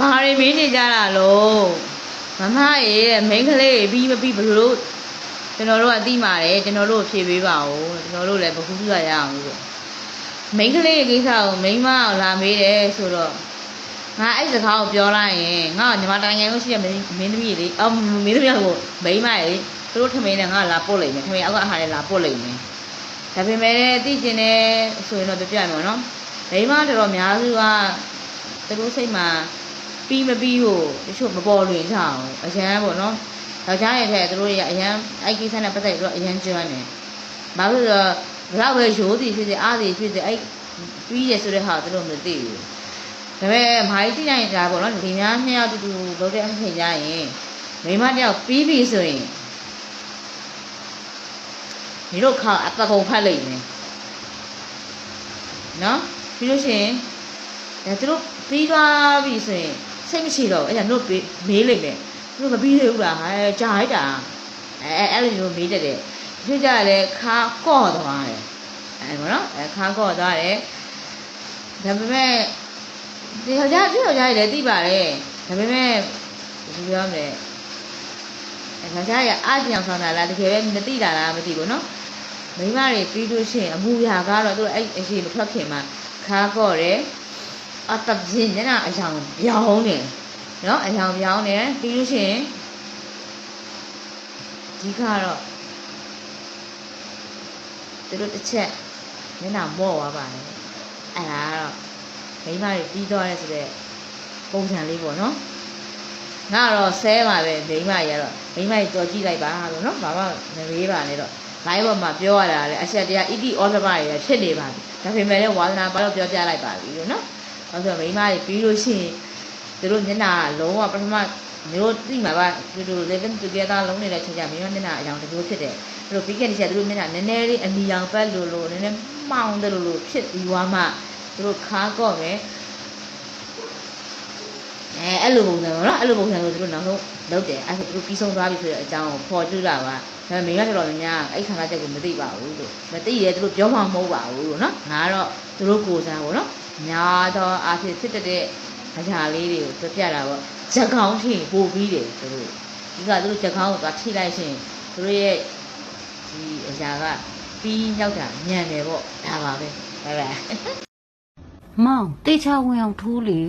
ဘာတွေမင်းနေကြတာလို့မမရေတဲ့မိန်းကလေးပြီးမပြီးဘယ်လိုကျွန်တော်တို့ကအသိပါတယ်ကျွန်တော်တို့ဖြေပေးပါဦးကျွန်တော်တို့လည်းဘခုပြရအောင်လို့မိန်းကလေးရဲ့ကိစ္စကိုမိန်းမအောင်လာမေးတယ်ဆိုတော့ငါအဲ့စကားကိုပြောလိုက်ရင်ငါ့ညီမတိုင်ငယ်လို့ရှိရမင်းမင်းသမီးလေးအော်မင်းသမီးကိုမိန်းမရေသူတို့ထမင်းနဲ့ငါလာပို့လိုက်မယ်ထမင်းအောက်ကအားလည်းလာပို့လိုက်မယ်ဒါပေမဲ့လည်းသိကျင်တယ်ဆိုရင်တော့ပြပြမယ်နော်မိန်းမတော်တော်များစုကသူတို့စိတ်မှာ ပြီးမပြီးကိုတချို့မပေါ်လွင်ကြအောင်အရန်ပေါ့နော်ယောက်ျားရဲ့ထက်သူတို့ရဲ့အရန်အဲ့ကိစ္စနဲ့ပတ်သက်ပြီးတော့အရန်ကျွမ်းတယ်ဘာလို့လဲဆိုတော့ဘလောက်ပဲရိုးစီဖြစ်စေအားစီဖြစ်စေအဲ့ပြီးရဆိုတဲ့ဟာသူတို့မသိဘူးဒါပေမဲ့မာကြီးကြည့်နိုင်ကြပေါ့နော်ဒီများနှစ်ယောက်တူတူလုပ်တဲ့အချိန်ကျရင်မိမတယောက်ပြီးပြီဆိုရင်ဒီတို့ခါအပပုံဖတ်လိုက်မယ်နော်ပြီးလို့ရှိရင်ဒါသူတို့ပြီးသွားပြီဆိုရင် စိတ်မရှိတော့ဘူးအဲ့ဒါတို့ပေးမေးလိုက်မယ်သူတို့မပြီးသေးဘူးလားဟဲ့ကြာလိုက်တာအဲအဲအဲ့လိုမျိုးမေးတတ်တယ်ဒီကြလည်းခါကော့သွားတယ်အဲဘောနော်အဲခါကော့သွားတယ်ဒါပေမဲ့ဒီယောက်ျားဒီယောက်ျားကြီးလည်းသိပါတယ်ဒါပေမဲ့ဒီပြောမလဲအဲယောက်ျားကြီးအားကြောင်ဆောင်တာလားတကယ်ပဲမသိတာလားမသိဘူးနော်မိန်းမတွေပြီးလို့ရှိရင်အမှုရာကတော့သူတို့အဲ့အရှိမထွက်ခင်မှာခါကော့တယ် အတပြင်းနဲ့အယောင်ပြောင်းနေနော်အယောင်ပြောင်းနေပြီးလို့ရှိရင်ဒီကတော့သူတို့တစ်ချက်မျက်နှာမော့သွားပါတယ်အဲ့ဒါကတော့မိန်းမတွေပြီးသွားတယ်ဆိုတော့ပုံစံလေးပေါ့နော်ငါကတော့ဆဲပါပဲမိန်းမကြီးကတော့မိန်းမကြီးကြော်ကြည့်လိုက်ပါလို့နော်ဘာမှမမေးပါနဲ့တော့ live ပေါ်မှာပြောရတာလေအဆက်တရားဣတိဩဇဘတွေဖြစ်နေပါပြီဒါပေမဲ့လည်းဝါသနာပါတော့ပြောပြလိုက်ပါပြီလို့နော် ဟုတ်ဆိုမိန်းမတွေပြီးလို့ရှိရင်သူတို့မျက်နှာလုံးဝပထမမျိုးသိမှာပါသူတို့ living together လုံးနေတဲ့ချိန်ကျမိန်းမမျက်နှာအယောင်တစ်မျိုးဖြစ်တယ်သူတို့ပြီးခဲ့တဲ့ချိန်သူတို့မျက်နှာနည်းနည်းလေးအနီရောင်ပတ်လို့လို့နည်းနည်းမှောင်တယ်လို့လို့ဖြစ်ပြီးသွားမှသူတို့ခါကော့မယ်အဲအဲ့လိုပုံစံပေါ့နော်အဲ့လိုပုံစံကိုသူတို့နောက်ဆုံးလုပ်တယ်အဲ့ဒါသူတို့ပြီးဆုံးသွားပြီဆိုတဲ့အကြောင်းကိုပေါ်ကြည့်လာပါဒါပေမဲ့မိန်းမတော်တော်များများအဲ့ခါကချက်ကိုမသိပါဘူးလို့မသိရဲသူတို့ပြောမှမဟုတ်ပါဘူးလို့နော်ငါကတော့သူတို့ကိုယ်စားပေါ့နော် ညာတော့အဖြစ်ဖြစ်တဲ့အရာလေးတွေကိုပြပြတာပေါ့ဇက်ကောင်းထိပို့ပြီးတယ်သူတို့ဒီကသူတို့ဇက်ကောင်းကိုသွားထိလိုက်ရှင်သူတို့ရဲ့ဒီအရာကပြီးရောက်တာညံတယ်ပေါ့ဒါပါပဲဘိုင်ဘိုင်မောင်တေချာဝင်အောင်ထိုးလေ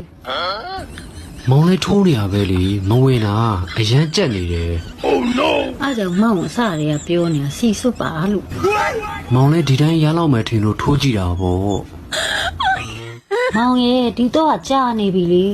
မောင်လေးထိုးနေရပဲလေမဝင်တာအရန်ကြက်နေတယ်အားကြောင့်မောင်အစတွေကပြောနေတာစီစွတ်ပါလို့မောင်လေးဒီတိုင်းရလောက်မယ်ထင်လို့ထိုးကြည့်တာပေါ့ မောင်ရဲ့ဒီတော့ကြာနေပြီလေ